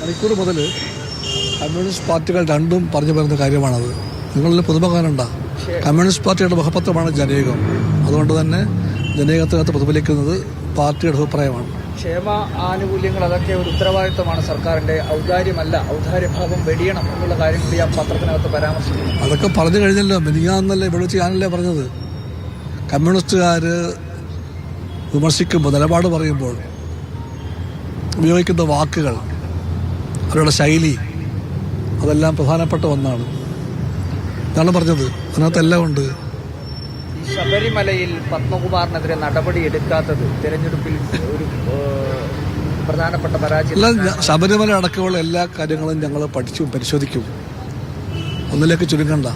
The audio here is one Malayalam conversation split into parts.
മണിക്കൂർ മുതൽ കമ്മ്യൂണിസ്റ്റ് പാർട്ടികൾ രണ്ടും പറഞ്ഞു വരുന്ന കാര്യമാണത്. നിങ്ങളിൽ പുതുമകാനുണ്ട. കമ്മ്യൂണിസ്റ്റ് പാർട്ടിയുടെ മുഖപത്രമാണ് ജനയുഗം. അതുകൊണ്ട് തന്നെ ജനയുഗത്തിനകത്ത് പ്രതിഫലിക്കുന്നത് പാർട്ടിയുടെ അഭിപ്രായമാണ്. ക്ഷേമ ആനുകൂല്യങ്ങൾ അതൊക്കെ ഒരു ഉത്തരവാദിത്വമാണ് സർക്കാരിന്റെ ഔദാര്യമല്ല ഔദാര്യഭാവം വെടിയണം എന്നുള്ള കാര്യം കൂടി ആ പത്രത്തിനകത്ത് പരാമർശിക്കുന്നു. അതൊക്കെ പറഞ്ഞു കഴിഞ്ഞല്ലോ മിനിങ്ങാന്നല്ലേ ഇവിടെ വെച്ച് ഞാനല്ലേ പറഞ്ഞത്? കമ്മ്യൂണിസ്റ്റുകാർ വിമർശിക്കുമ്പോൾ നിലപാട് പറയുമ്പോൾ ഉപയോഗിക്കുന്ന വാക്കുകൾ അവരുടെ ശൈലി അതെല്ലാം പ്രധാനപ്പെട്ട ഒന്നാണ്. ഇതാണ് പറഞ്ഞത്. അതിനകത്തെല്ലാം ഉണ്ട്. ശബരിമലയിൽ പത്മകുമാറിനെതിരെ നടപടി എടുക്കാത്തത് തിരഞ്ഞെടുപ്പിൽ ഒരു പ്രധാനപ്പെട്ട പരാജയം. ശബരിമല അടക്കമുള്ള എല്ലാ കാര്യങ്ങളും ഞങ്ങൾ പഠിച്ചു പരിശോധിക്കും. ഒന്നിലേക്ക് ചുരുങ്ങണ്ട.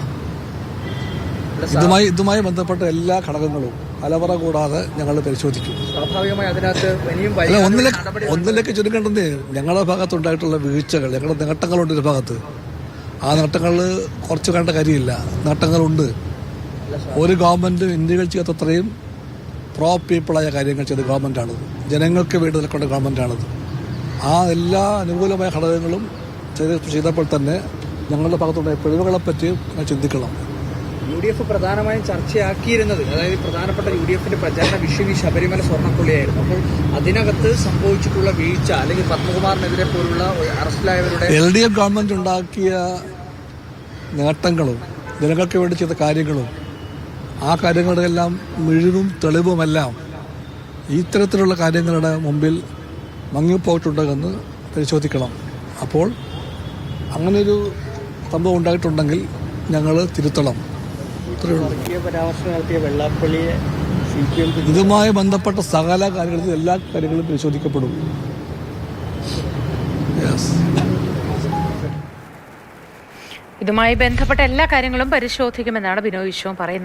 ഇതുമായി ഇതുമായി ബന്ധപ്പെട്ട എല്ലാ ഘടകങ്ങളും കലവറ കൂടാതെ ഞങ്ങൾ പരിശോധിക്കും. അല്ല ഒന്നിലേക്ക് ഒന്നിലേക്ക് ചുരുക്കേണ്ടത് ഞങ്ങളുടെ ഭാഗത്തുണ്ടായിട്ടുള്ള വീഴ്ചകൾ ഞങ്ങളുടെ നേട്ടങ്ങളുണ്ട് ഒരു ഭാഗത്ത്. ആ നേട്ടങ്ങൾ കുറച്ച് കണ്ട കാര്യമില്ല. നേട്ടങ്ങളുണ്ട്. ഒരു ഗവൺമെന്റ് ഇന്ത്യകൾ ചെയ്യാത്തത്രയും പ്രോ പീപ്പിളായ കാര്യങ്ങൾ ചെയ്ത ഗവൺമെന്റാണിത് ജനങ്ങൾക്ക് വേണ്ടി നിൽക്കേണ്ട ഗവൺമെന്റാണിത് ആ എല്ലാ അനുകൂലമായ ഘടകങ്ങളും ചെയ്ത ചെയ്തപ്പോൾ തന്നെ ഞങ്ങളുടെ ഭാഗത്തുണ്ടായ പിഴവുകളെപ്പറ്റിയും പറ്റി ചിന്തിക്കണം. യു ഡി എഫ് പ്രധാനമായും ചർച്ചയാക്കിയിരുന്നത് അതായത് പ്രധാനപ്പെട്ട യു ഡി എഫിന്റെ പ്രചാരണ വിഷയം ഈ ശബരിമല സ്വർണക്കൊള്ളിയായിരുന്നു. അപ്പോൾ അതിനകത്ത് സംഭവിച്ചിട്ടുള്ള വീഴ്ച അല്ലെങ്കിൽ പത്മകുമാറിനെതിരെ പോലുള്ള അറസ്റ്റിലായവരുടെ എൽ ഡി എഫ് ഗവൺമെന്റ് ഉണ്ടാക്കിയ നേട്ടങ്ങളും ജനങ്ങൾക്ക് വേണ്ടി ചെയ്ത കാര്യങ്ങളും ആ കാര്യങ്ങളുടെ എല്ലാം മിഴിവും തെളിവുമെല്ലാം ഇത്തരത്തിലുള്ള കാര്യങ്ങളുടെ മുമ്പിൽ മങ്ങിപ്പോയിട്ടുണ്ടെന്ന് പരിശോധിക്കണം. അപ്പോൾ അങ്ങനെയൊരു സംഭവം ഉണ്ടായിട്ടുണ്ടെങ്കിൽ ഞങ്ങൾ തിരുത്തണം. വർഗീയ പരാമർശം നടത്തിയ വെള്ളാപ്പള്ളിയെ സി പി ഇതുമായി ബന്ധപ്പെട്ട സകല കാര്യങ്ങളും എല്ലാ കാര്യങ്ങളും പരിശോധിക്കപ്പെടും. ഇതുമായി ബന്ധപ്പെട്ട എല്ലാ കാര്യങ്ങളും പരിശോധിക്കുമെന്നാണ് ബിനോയ് വിശ്വം പറയുന്നത്.